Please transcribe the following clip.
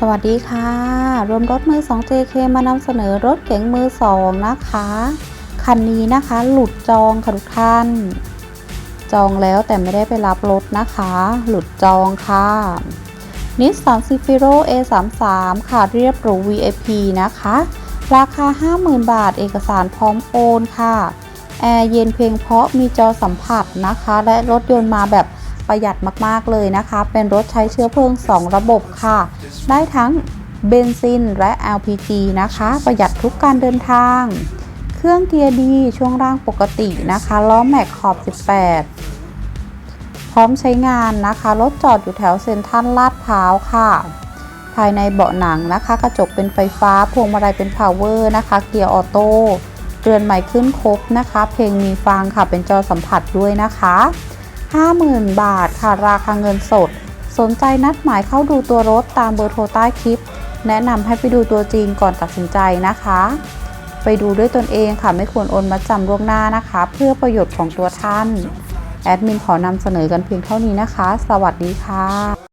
สวัสดีค่ะ รวมรถมือ 2 JK มานำเสนอรถเก๋งมือ 2 นะคะ คันนี้นะคะหลุดจองค่ะทุกท่าน จองแล้วแต่ไม่ได้ไปรับรถนะคะ หลุดจองค่ะนิสสันซิฟิโร A33 ค่ะเรียบหรู VIP นะคะ ราคา 50,000 บาท เอกสารพร้อมโอนค่ะ แอร์เย็นเพียงเพราะมีจอสัมผัสนะคะ และรถยนต์มาแบบ ประหยัดมากๆเลยนะคะ เป็นรถใช้เชื้อเพลิง 2 ระบบค่ะ ได้ทั้งเบนซินและ LPG นะคะ ประหยัดทุกการเดินทาง เครื่องเกียร์ดีช่วงล่างปกตินะคะล้อแม็กขอบ 18 พร้อมใช้งานนะคะ รถจอดอยู่แถวเซ็นทรัลลาดพร้าวค่ะ ภายในเบาะหนังนะคะ กระจกเป็นไฟฟ้า พวงมาลัยเป็นพาวเวอร์นะคะ เกียร์ออโต้เรือนใหม่ขึ้นครบนะคะ เพลงมีฟังค่ะเป็นจอสัมผัสด้วยนะคะ 50,000 บาทค่ะราคาเงินสด สนใจนัดหมายเข้าดูตัวรถตามเบอร์โทรใต้คลิป แนะนำให้ไปดูตัวจริงก่อนตัดสินใจนะคะ ไปดูด้วยตนเองค่ะไม่ควรโอนมาจำล่วงหน้านะคะ เพื่อประโยชน์ของตัวท่าน แอดมินขอนำเสนอกันเพียงเท่านี้นะคะ สวัสดีค่ะ